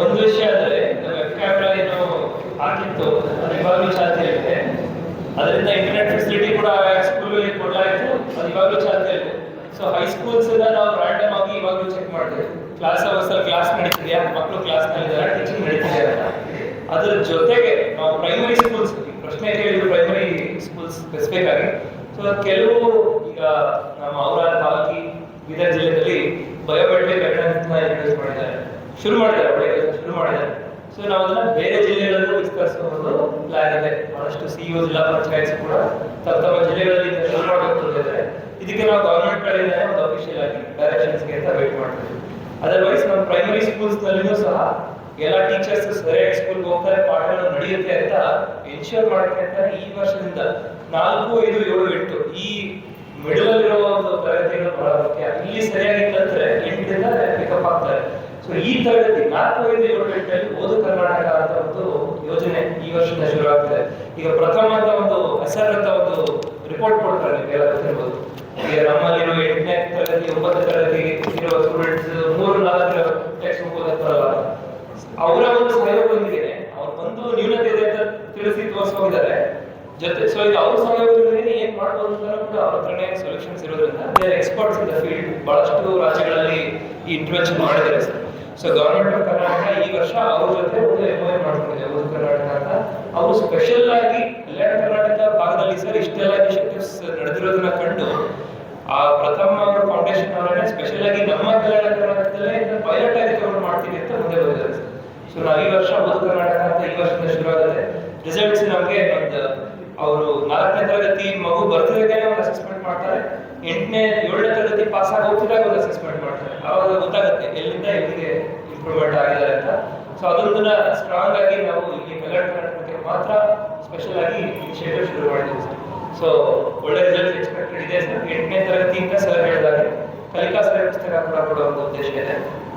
ಒಂದು ವಿಷಯ ಅಂದ್ರೆ ಏನು ಆಗಿತ್ತು ಅದು ಇವಾಗಲೂ ಚಾಲ್ತಿ ಇದೆ ಅದರಿಂದ ಇಂಟರ್ನೆಟ್ ಫೆಸಿಲಿಟಿ ಕೂಡ ಸ್ಕೂಲಲ್ಲಿ ಕೊಡಲಾಯಿತು, ಅದು ಇವಾಗಲೂ ಚಾಲ್ತಿ ಇದೆ ಸೊ ಹೈಸ್ಕೂಲ್ಸ್ ನಾವು ರ್ಯಾಂಡಮ್ ಆಗಿ ಇವಾಗಲೂ ಚೆಕ್ ಮಾಡಿದ್ವಿ ಕ್ಲಾಸ್ ಅವರ್ಸ್ ಕ್ಲಾಸ್ ನಡೀತಿದೆಯಾ? ಮಕ್ಕಳು ಕ್ಲಾಸ್ ನಲ್ಲಿದ್ದಾರೆ ಟೀಚಿಂಗ್ ನಡೀತಿದೆ ಅಂತ. ಅದ್ರ ಜೊತೆಗೆ ನಾವು ಪ್ರೈಮರಿ ಸ್ಕೂಲ್ಸ್ ಪ್ರಶ್ನೆ ಕೇಳಿದ್ರು ಪ್ರೈಮರಿ ಸ್ಕೂಲ್ಸ್ ಸ್ಪೆಸಿಫಿಕ್ ಆಗಿ. ಸೊ ಕೆಲವು ಈಗ ನಮ್ಮ ಔರಾದ ತಾಲೂಕಿ ಬೀದರ್ ಜಿಲ್ಲೆಯಲ್ಲಿ ಬಯೋಮೆಟ್ರಿಕ್ ಅಟೆಂಡೆನ್ಸ್ ಮಾಡಿದ್ದಾರೆ. ಶುರು ಮಾಡಿದ್ದಾರೆ ಶುರು ಮಾಡಿದ್ದಾರೆ. ಸೊ ನಾವು ಅದನ್ನ ಬೇರೆ ಜಿಲ್ಲೆಗಳಲ್ಲೂ ವಿಸ್ತರಿಸಬಹುದು ಪ್ಲಾನ್ ಇದೆ. ಬಹಳಷ್ಟು ಸಿಇಒ ಜಿಲ್ಲಾ ಪಂಚಾಯತ್ ಕೂಡ ತಮ್ಮ ತಮ್ಮ ಜಿಲ್ಲೆಗಳಲ್ಲಿ ಶುರು ಮಾಡಬೇಕು ಅಂತ ಇದಕ್ಕೆ ನಾವು ಗವರ್ಮೆಂಟ್ ಕಡೆಯಿಂದ ಒಂದು ಅಫಿಷಿಯಲ್ ಆಗಿ ಡೈರೆಕ್ಷನ್ಸ್ಗೆ ಅಂತ ವೇಟ್ ಮಾಡ್ತೀವಿ. ಅದರ್ವೈಸ್ ನಮ್ಮ ಪ್ರೈಮರಿ ಸ್ಕೂಲ್ಸ್ ನಲ್ಲಿನೂ ಸಹ ಎಲ್ಲ ಟೀಚರ್ಸ್ ಸರಿಯಾಗಿ ಸ್ಕೂಲ್ಗೆ ಹೋಗ್ತಾರೆ, ಪಾಠಗಳು ನಡೆಯುತ್ತೆ ಅಂತ ಎನ್ಶೂರ್ ಮಾಡಕ್ಕೆ ಅಂತ ಈ ವರ್ಷದಿಂದ ನಾಲ್ಕು, ಐದು, ಏಳು, ಎಂಟು ಈ ಮಿಡಲ್ ಅಲ್ಲಿರೋ ಒಂದು ತರಗತಿಗಳು ಬಹಳ ಮುಖ್ಯ ಇಲ್ಲಿ ಸರಿಯಾಗಿ ಕಲ್ತ್ರೆ ಎಂಟರಿಂದ ಪಿಕಪ್ ಆಗ್ತಾರೆ. ಸೊ ಈ ತರಗತಿ ನಾಲ್ಕು ಐದು ಏಳು ಎಂಟಲ್ಲಿ ಓದು ಕರ್ನಾಟಕ ಅಂತ ಒಂದು ಯೋಜನೆ ಈ ವರ್ಷದಿಂದ ಶುರು ಆಗ್ತದೆ ಈಗ ಪ್ರಥಮ ಅಂತ ಒಂದು ಹೆಸರು ಅಂತ ಒಂದು ರಿಪೋರ್ಟ್ ಕೊಡ್ತಾರೆ ನಿಮ್ಗೆಲ್ಲ ಗೊತ್ತಿರ್ಬೋದು. ಈಗ ನಮ್ಮಲ್ಲಿರೋ ಎಂಟನೇ ತರಗತಿ ಒಂಬತ್ತು ತರಗತಿ ಇರುವ ಸ್ಟೂಡೆಂಟ್ಸ್ ಮೂರು ನಾಲ್ಕು ಟೆಕ್ಸ್ಟ್ ಬುಕ್ ಓದುತ್ತಾರಲ್ಲ ಅವರ ಒಂದು ಸಹಯೋಗದೊಂದಿಗೆ ಅವ್ರು ಬಂದು ನ್ಯೂನತೆ ಇದೆ ಅಂತ ತಿಳಿಸಿ ತೋರಿಸ್ಕೊಂಡಿದ್ದಾರೆ. ಜೊತೆ ಸೊ ಇದು ಅವ್ರ ಸಹಯೋಗದಲ್ಲಿ ಏನ್ ಮಾಡ್ಬೋದು ಅಂತ ಕೂಡ ಅವ್ರ ಹತ್ರನೇ ಸೊಲ್ಯೂಷನ್ಸ್ ಇರೋದ್ರಿಂದ they experts in the field ಬಹಳಷ್ಟು ರಾಜ್ಯಗಳಲ್ಲಿ ಈ ಇಂಟರ್ವೆನ್ಷನ್ ಮಾಡಿದ್ದಾರೆ sir. So government of Karnataka ಈ ವರ್ಷ ಅವ್ರ ಜೊತೆ ಒಂದು ಎಂಒಎ ಮಾಡ್ಕೊಂಡಿದೆ, ಒಂದು ಕರ್ನಾಟಕ ಅಂತ. ಅವರು ಸ್ಪೆಷಲ್ ಆಗಿ ಕಲ್ಯಾಣ ಕರ್ನಾಟಕ ಭಾಗದಲ್ಲಿ ಸರ್ ಇಷ್ಟೆಲ್ಲ ಇನಿಷಿಯೇಟಿವ್ಸ್ ನಡೆದಿರೋದನ್ನ ಕಂಡು, ಆ ಪ್ರಥಮ ಅವರ ಫೌಂಡೇಶನ್ ಅವರನ್ನೇ ಸ್ಪೆಷಲ್ ಆಗಿ ನಮ್ಮ ಕಲ್ಯಾಣ ಕರ್ನಾಟಕದಲ್ಲೇ ಪೈಲಟ್ ಆಗಿ ಮಾಡ್ತೀವಿ ಅಂತ ಮುಂದೆ ಬಂದಿದ್ದಾರೆ ಸರ್. ಸೊ ನಾವು ಈ ವರ್ಷ ಉತ್ತರ ಕರ್ನಾಟಕ ಅಂತ ಈ ವರ್ಷದಿಂದ ಶುರು ಆಗುತ್ತೆ ರಿಸಲ್ಟ್ಸ್ ನಮಗೆ ಒಂದು ಅವರು ನಾಲ್ಕನೇ ಬರ್ತಿದ್ದಾಗೆ ಒಂದು ಅಸೆಸ್ಮೆಂಟ್ ಮಾಡ್ತಾರೆ. ಎಂಟನೇ, ಏಳನೇ ತರಗತಿ ಪಾಸ್ ಆಗಿ ಹೋಗ್ತಿದ್ದಾಗ ಒಂದು ಅಸೆಸ್ಮೆಂಟ್ ಮಾಡ್ತಾರೆ. ಅವಾಗ ಗೊತ್ತಾಗುತ್ತೆ ಎಲ್ಲಿಂದ ಎಲ್ಲಿಗೆ ಇಂಪ್ರೂವ್ಮೆಂಟ್ ಆಗಿದೆ ಅಂತ. ಸೊ ಅದೊಂದನ್ನ ಸ್ಟ್ರಾಂಗ್ ಆಗಿ ನಾವು ಇಲ್ಲಿ ಕಲ್ಯಾಣ ಕರ್ನಾಟಕಕ್ಕೆ ಮಾತ್ರ ಸ್ಪೆಷಲ್ ಆಗಿ ಇನಿಷಿಯೇಟಿವ್ ಶುರು ಮಾಡಿದ್ದೀವಿ ಸರ್. ಸೊ ಒಳ್ಳೆ ರಿಸಲ್ಟ್ ಎಕ್ಸ್ಪೆಕ್ಟೆಡ್ ಇದೆ ಸರ್. ಎಂಟನೇ ತರಗತಿಯಿಂದ ಸರ್ ಹೇಳಿದಾಗೆ ಕಲಿಕಾ ಸರ ಪುಸ್ತಕ ಕೂಡ ಕೊಡೋ ಒಂದು ಉದ್ದೇಶ ಇದೆ.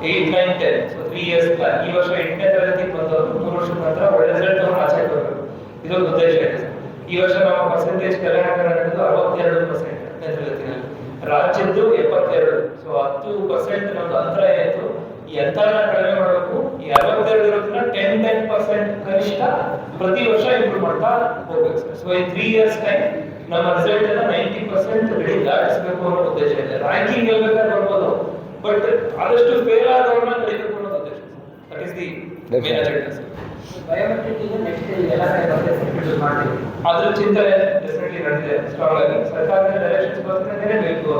Eight nine ten so three years ಈ ವರ್ಷ ಎಂಟನೇ ತರಗತಿ ಬಂದವರು ಮೂರು ವರ್ಷದ ನಂತರ ಒಳ್ಳೆ ರಿಸಲ್ಟ್ ಅವರು ಆಚೆ ಬರಬೇಕು ಇದೊಂದು ಉದ್ದೇಶ ಇದೆ ಸರ್ ಈ ವರ್ಷ ನಮ್ಮ ಪರ್ಸೆಂಟೇಜ್ ಕಲ್ಯಾಣ ಕರ್ನಾಟಕದ್ದು ಅರವತ್ತೆರಡು ಪರ್ಸೆಂಟ್ ಹತ್ತನೇ ತರಗತಿನಲ್ಲಿ ರಾಜ್ಯದ್ದು ಎಪ್ಪತ್ತೆರಡು ಸೊ ಹತ್ತು ಪರ್ಸೆಂಟ್ ನಮ್ದು ಅಂತರ ಏನಿತ್ತು ಈ ಅಂತರನ ಕಡಿಮೆ ಮಾಡಬೇಕು ಈ ಅರವತ್ತೆರಡು ಇರೋದನ್ನ ಟೆನ್ ಟೆನ್ ಪರ್ಸೆಂಟ್ ಕನಿಷ್ಠ ಪ್ರತಿ ವರ್ಷ ಇಂಪ್ರೂವ್ ಮಾಡ್ತಾ ಹೋಗ್ಬೇಕು. ಸರ್ ಸೊ ಈ ತ್ರೀ ಇಯರ್ಸ್ ಟೈಮ್ ನಮ್ಮ ರಿಸಲ್ಟ್ ಅನ್ನ ನೈಂಟಿ ಪರ್ಸೆಂಟ್ ಗಡಿ ದಾಟಿಸಬೇಕು ಅನ್ನೋ ಉದ್ದೇಶ ಇದೆ. ರ್ಯಾಂಕಿಂಗ್ ಹೇಳ್ಬೇಕಾದ್ರೆ ಬರ್ಬೋದು. ಬಟ್ ಆದಷ್ಟು ಫೇಲ್ ಆದವ್ರನ್ನ ಕಡಿಬೇಕು ಅನ್ನೋ ಉದ್ದೇಶ that is the main agenda sir ಅದ್ರ ಚಿಂತನೆ ಡೆಫಿನೆಟ್ಲಿ ನಡೆದಿದೆ. ಸ್ಟ್ರಾಂಗ್ ಆಗಿ. ಸರ್ಕಾರದ ಡೈರೆಕ್ಷನ್ಸ್ ಬರ್ತದೆ ಬೇಕು.